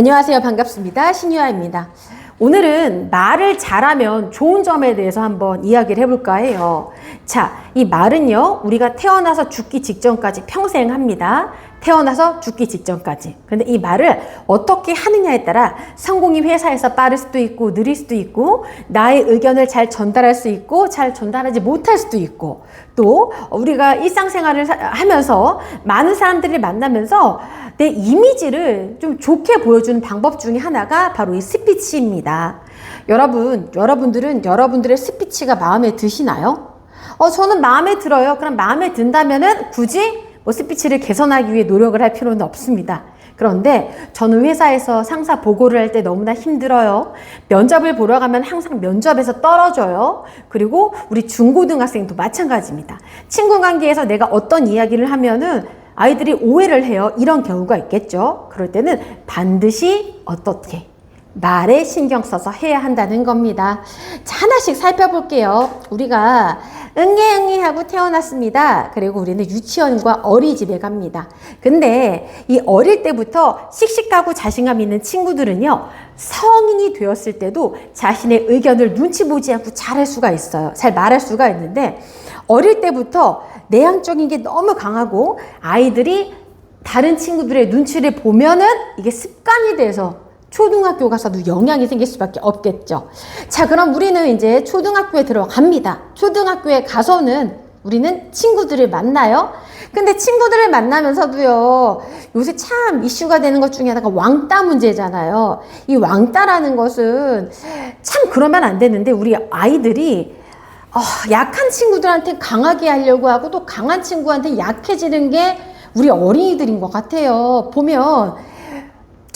안녕하세요. 반갑습니다. 신유아입니다. 오늘은 말을 잘하면 좋은 점에 대해서 한번 이야기를 해볼까 해요. 자, 이 말은요, 우리가 태어나서 죽기 직전까지 평생 합니다. 태어나서 죽기 직전까지. 근데 이 말을 어떻게 하느냐에 따라 성공이 회사에서 빠를 수도 있고, 느릴 수도 있고, 나의 의견을 잘 전달할 수 있고, 잘 전달하지 못할 수도 있고, 또 우리가 일상생활을 사- 하면서 많은 사람들을 만나면서 내 이미지를 좀 좋게 보여주는 방법 중에 하나가 바로 이 스피치입니다. 여러분, 여러분들은 여러분들의 스피치가 마음에 드시나요? 어, 저는 마음에 들어요. 그럼 마음에 든다면은 굳이 뭐 스피치를 개선하기 위해 노력을 할 필요는 없습니다. 그런데 저는 회사에서 상사 보고를 할 때 너무나 힘들어요. 면접을 보러 가면 항상 면접에서 떨어져요. 그리고 우리 중고등학생도 마찬가지입니다. 친구 관계에서 내가 어떤 이야기를 하면은 아이들이 오해를 해요. 이런 경우가 있겠죠. 그럴 때는 반드시 어떻게 말에 신경 써서 해야 한다는 겁니다. 자, 하나씩 살펴볼게요. 우리가 응애 응애 하고 태어났습니다. 그리고 우리는 유치원과 어린이집에 갑니다. 근데 이 어릴 때부터 씩씩하고 자신감 있는 친구들은요. 성인이 되었을 때도 자신의 의견을 눈치 보지 않고 잘할 수가 있어요. 잘 말할 수가 있는데 어릴 때부터 내향적인 게 너무 강하고 아이들이 다른 친구들의 눈치를 보면은 이게 습관이 돼서 초등학교 가서도 영향이 생길 수밖에 없겠죠. 자, 그럼 우리는 이제 초등학교에 들어갑니다. 초등학교에 가서는 우리는 친구들을 만나요. 근데 친구들을 만나면서도요, 요새 참 이슈가 되는 것 중에 하나가 왕따 문제잖아요. 이 왕따라는 것은 참 그러면 안 되는데, 우리 아이들이 어, 약한 친구들한테 강하게 하려고 하고 또 강한 친구한테 약해지는 게 우리 어린이들인 것 같아요. 보면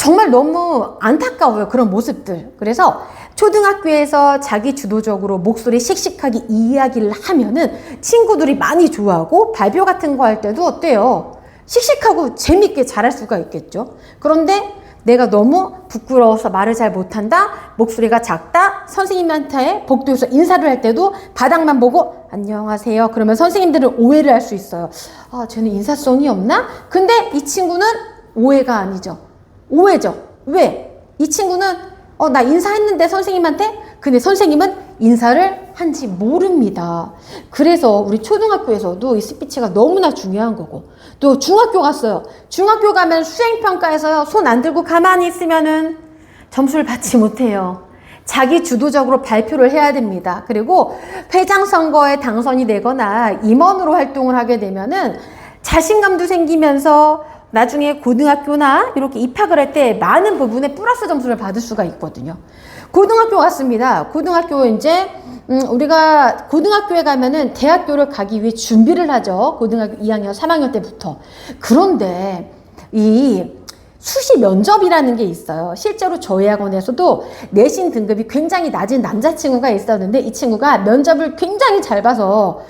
정말 너무 안타까워요. 그런 모습들. 그래서 초등학교에서 자기 주도적으로 목소리 씩씩하게 이야기를 하면은 친구들이 많이 좋아하고 발표 같은 거 할 때도 어때요? 씩씩하고 재밌게 잘할 수가 있겠죠. 그런데 내가 너무 부끄러워서 말을 잘 못한다, 목소리가 작다, 선생님한테 복도에서 인사를 할 때도 바닥만 보고 안녕하세요. 그러면 선생님들은 오해를 할 수 있어요. 아, 쟤는 인사성이 없나? 근데 이 친구는 오해가 아니죠. 오해죠. 왜? 이 친구는 어, 나 인사했는데 선생님한테? 근데 선생님은 인사를 한지 모릅니다. 그래서 우리 초등학교에서도 이 스피치가 너무나 중요한 거고 또 중학교 갔어요. 중학교 가면 수행평가에서요. 손안 들고 가만히 있으면은 점수를 받지 못해요. 자기 주도적으로 발표를 해야 됩니다. 그리고 회장 선거에 당선이 되거나 임원으로 활동을 하게 되면은 자신감도 생기면서 나중에 고등학교나 이렇게 입학을 할 때 많은 부분에 플러스 점수를 받을 수가 있거든요. 고등학교 갔습니다. 고등학교 이제 음, 우리가 고등학교에 가면은 대학교를 가기 위해 준비를 하죠. 고등학교 2학년, 3학년 때부터. 그런데 이 수시 면접이라는 게 있어요. 실제로 저희 학원에서도 내신 등급이 굉장히 낮은 남자친구가 있었는데 이 친구가 면접을 굉장히 잘 봐서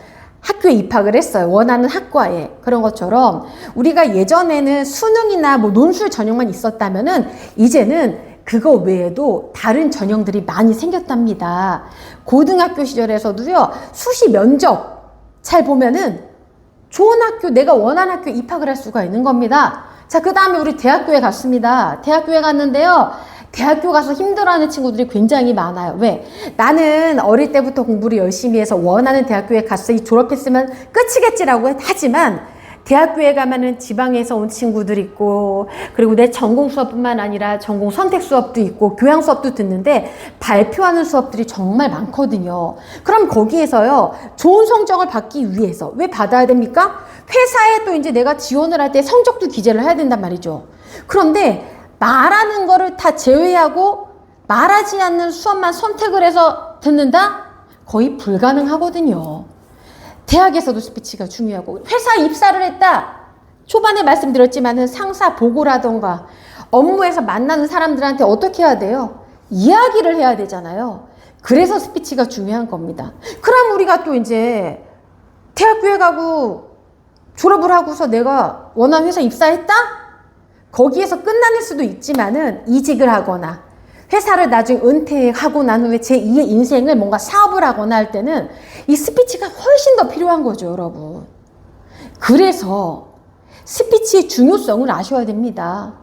학교에 입학을 했어요. 원하는 학과에. 그런 것처럼 우리가 예전에는 수능이나 뭐 논술 전형만 있었다면은 이제는 그거 외에도 다른 전형들이 많이 생겼답니다. 고등학교 시절에서도요, 수시 면접 잘 보면은 좋은 학교, 내가 원하는 학교 입학을 할 수가 있는 겁니다. 자, 그 다음에 우리 대학교에 갔습니다. 대학교에 갔는데요. 대학교 가서 힘들어하는 친구들이 굉장히 많아요. 왜? 나는 어릴 때부터 공부를 열심히 해서 원하는 대학교에 갔으니 졸업했으면 끝이겠지라고 하지만 대학교에 가면은 지방에서 온 친구들 있고 그리고 내 전공 수업뿐만 아니라 전공 선택 수업도 있고 교양 수업도 듣는데 발표하는 수업들이 정말 많거든요. 그럼 거기에서요 좋은 성적을 받기 위해서 왜 받아야 됩니까? 회사에 또 이제 내가 지원을 할 때 성적도 기재를 해야 된단 말이죠. 그런데 말하는 거를 다 제외하고 말하지 않는 수업만 선택을 해서 듣는다? 거의 불가능하거든요. 대학에서도 스피치가 중요하고 회사 입사를 했다. 초반에 말씀드렸지만은 상사 보고라던가 업무에서 만나는 사람들한테 어떻게 해야 돼요? 이야기를 해야 되잖아요. 그래서 스피치가 중요한 겁니다. 그럼 우리가 또 이제 대학교에 가고 졸업을 하고서 내가 원하는 회사 입사했다? 거기에서 끝나는 수도 있지만은 이직을 하거나 회사를 나중에 은퇴하고 난 후에 제2의 인생을 뭔가 사업을 하거나 할 때는 이 스피치가 훨씬 더 필요한 거죠, 여러분. 그래서 스피치의 중요성을 아셔야 됩니다.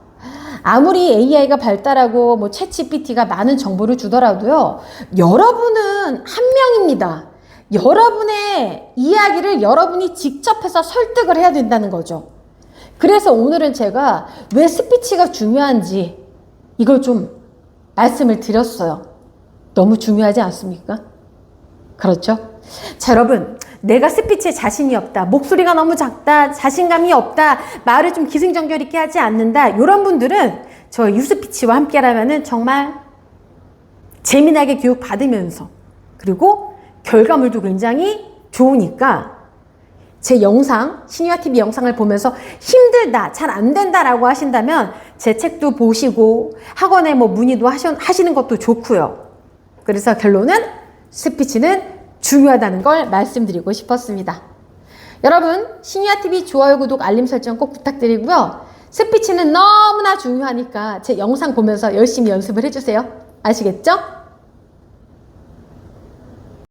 아무리 AI가 발달하고 뭐 챗GPT가 많은 정보를 주더라도요. 여러분은 한 명입니다. 여러분의 이야기를 여러분이 직접 해서 설득을 해야 된다는 거죠. 그래서 오늘은 제가 왜 스피치가 중요한지 이걸 좀 말씀을 드렸어요. 너무 중요하지 않습니까? 그렇죠? 자, 여러분. 내가 스피치에 자신이 없다. 목소리가 너무 작다. 자신감이 없다. 말을 좀 기승전결 있게 하지 않는다. 이런 분들은 저 유스피치와 함께라면은 정말 재미나게 교육 받으면서 그리고 결과물도 굉장히 좋으니까 제 영상, 신유아 TV 영상을 보면서 힘들다, 잘 안 된다라고 하신다면 제 책도 보시고 학원에 뭐 문의도 하시, 하시는 것도 좋고요. 그래서 결론은 스피치는 중요하다는 걸 말씀드리고 싶었습니다. 여러분, 신유아 TV 좋아요, 구독, 알림 설정 꼭 부탁드리고요. 스피치는 너무나 중요하니까 제 영상 보면서 열심히 연습을 해주세요. 아시겠죠?